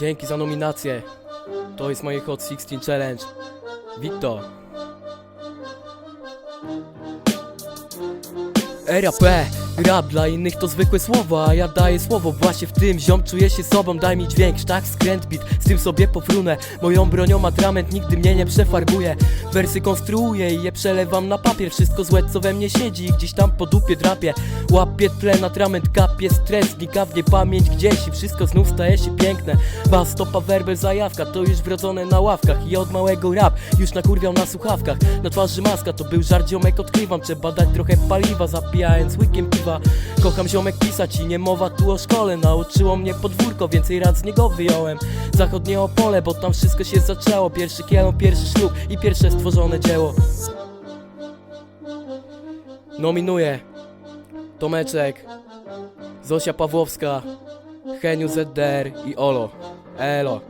Dzięki za nominację. To jest moje Hot 16 Challenge. Wito. RAP, rap dla innych to zwykłe słowa, a ja daję słowo. Właśnie w tym ziom czuję się sobą, daj mi dźwięk, tak skręt beat, z tym sobie pofrunę. Moją bronią atrament nigdy mnie nie przefarbuje Wersy konstruuję i je przelewam na papier. Wszystko złe co we mnie siedzi i gdzieś tam po dupie drapie. Łapię tlen, atrament kapie, stres znika w nie pamięć gdzieś i wszystko znów staje się piękne. Bas, stopa, werbel, zajawka, to już wrodzone na ławkach. I od małego rap, już nakurwiał na słuchawkach. Na twarzy maska, to był żart ziomek odkrywam. Trzeba dać trochę paliwa, zapijając łykiem piwa Kocham ziomek pisać i nie mowa tu o szkole. Nauczyło mnie podwórko, więcej rad z niego wyjąłem. Zachodnie Opole, bo tam wszystko się zaczęło. Pierwszy kielon, pierwszy ślub i pierwsze stworzone dzieło. Nominuję Tomeczek Zosia Pawłowska Heniu ZDR i Olo. Elo